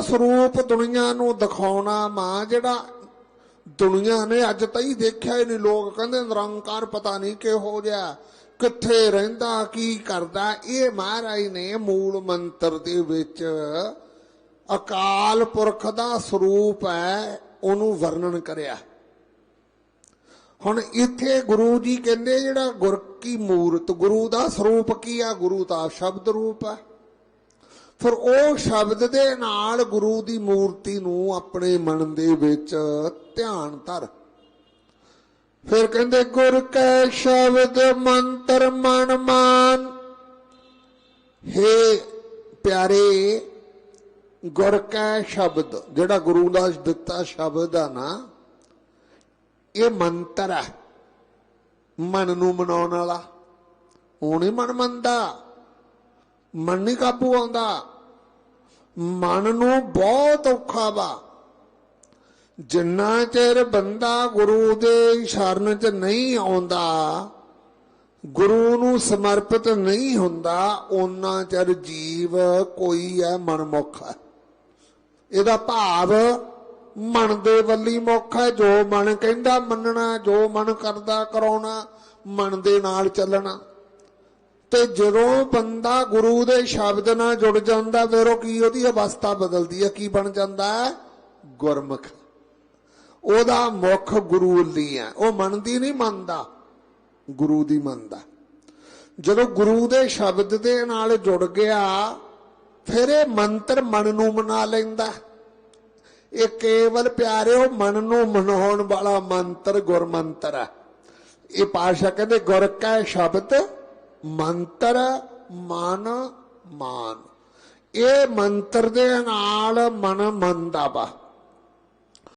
ਸਰੂਪ ਦੁਨੀਆ ਨੂੰ ਦਿਖਾਉਣਾ ਮਾਂ ਜਿਹੜਾ ਦੁਨੀਆ ਨੇ ਅੱਜ ਤਾਈ ਦੇਖਿਆ ਹੀ ਨਹੀਂ। ਲੋਕ ਕਹਿੰਦੇ ਨਿਰੰਕਾਰ ਪਤਾ ਨਹੀਂ ਕਿਹੋ ਜਿਹਾ ਕਿੱਥੇ ਰਹਿੰਦਾ, ਕੀ ਕਰਦਾ? ਇਹ ਮਹਾਰਾਜ ਨੇ ਮੂਲ ਮੰਤਰ ਦੇ ਵਿੱਚ ਅਕਾਲ ਪੁਰਖ ਦਾ ਸਰੂਪ ਹੈ, ਉਹਨੂੰ ਵਰਣਨ ਕਰਿਆ। ਹੁਣ ਇੱਥੇ ਗੁਰੂ ਜੀ ਕਹਿੰਦੇ ਜਿਹੜਾ ਗੁਰ ਕੀ ਮੂਰਤ, ਗੁਰੂ ਦਾ ਸਰੂਪ ਕੀ ਆ? ਗੁਰੂ ਦਾ ਸ਼ਬਦ ਰੂਪ ਹੈ ਫਿਰ ਉਹ ਸ਼ਬਦ ਦੇ ਨਾਲ ਗੁਰੂ ਦੀ ਮੂਰਤੀ ਨੂੰ ਆਪਣੇ ਮਨ ਦੇ ਵਿੱਚ ਧਿਆਨ ਧਰ। ਫਿਰ ਕਹਿੰਦੇ, ਗੁਰ ਕੈ ਸ਼ਬਦ ਮੰਤਰ ਮਨ ਮਾਨ। ਹੇ ਪਿਆਰੇ, ਗੁਰ ਕੈ ਸ਼ਬਦ, ਜਿਹੜਾ ਗੁਰੂ ਦਾ ਦਿੱਤਾ ਸ਼ਬਦ ਆ ਨਾ, ਇਹ ਮੰਤਰ ਹੈ, ਮਨ ਨੂੰ ਮਨਾਉਣ ਵਾਲਾ। ਉਹ ਨਹੀਂ ਮਨ ਮੰਨਦਾ, ਮਨ ਨਹੀਂ ਕਾਬੂ ਆਉਂਦਾ। ਮਨ ਨੂੰ ਬਹੁਤ ਔਖਾ ਵਾ। ਜਿੰਨਾ ਚਿਰ ਬੰਦਾ ਗੁਰੂ ਦੇ ਸ਼ਰਨ 'ਚ ਨਹੀਂ ਆਉਂਦਾ, ਗੁਰੂ ਨੂੰ ਸਮਰਪਿਤ ਨਹੀਂ ਹੁੰਦਾ ਉਹਨਾਂ ਚਿਰ ਜੀਵ ਕੋਈ ਹੈ ਮਨਮੁਖ ਹੈ। ਇਹਦਾ ਭਾਵ ਮਨ ਦੇ ਵੱਲੀ ਮੁੱਖ ਹੈ। ਜੋ ਮਨ ਕਹਿੰਦਾ ਮੰਨਣਾ, ਜੋ ਮਨ ਕਰਦਾ ਕਰਾਉਣਾ, ਮਨ ਦੇ ਨਾਲ ਚੱਲਣਾ। ਤੇ ਜਦੋਂ ਬੰਦਾ ਗੁਰੂ ਦੇ ਸ਼ਬਦ ਨਾਲ ਜੁੜ ਜਾਂਦਾ, ਫਿਰ ਉਹ ਕੀ ਉਹਦੀ ਅਵਸਥਾ ਬਦਲਦੀ ਹੈ? ਕੀ ਬਣ ਜਾਂਦਾ ਹੈ? ਗੁਰਮੁਖ। ਉਹਦਾ ਮੁਖ ਗੁਰੂ ਲਈ ਹੈ। ਉਹ ਮਨ ਦੀ ਨਹੀਂ ਮੰਨਦਾ। ਗੁਰੂ ਦੀ ਮੰਨਦਾ। ਜਦੋਂ ਗੁਰੂ ਦੇ ਸ਼ਬਦ ਦੇ ਨਾਲ ਜੁੜ ਗਿਆ, ਫਿਰ ਇਹ ਮੰਤਰ ਮਨ ਨੂੰ ਮਨਾ ਲੈਂਦਾ। ਇਹ ਕੇਵਲ ਪਿਆਰਿਓ, ਮਨ ਨੂੰ ਮਨਾਉਣ ਵਾਲਾ ਮੰਤਰ ਗੁਰਮੰਤਰ ਹੈ। ਇਹ ਪਾਸ਼ਾ ਕਹਿੰਦੇ, ਗੁਰ ਕੈ ਸ਼ਬਦ ਮੰਤਰ ਮਨ ਮਾਨ। ਇਹ ਮੰਤਰ ਦੇ ਨਾਲ ਮਨ ਮੰਨਦਾ ਵਾ।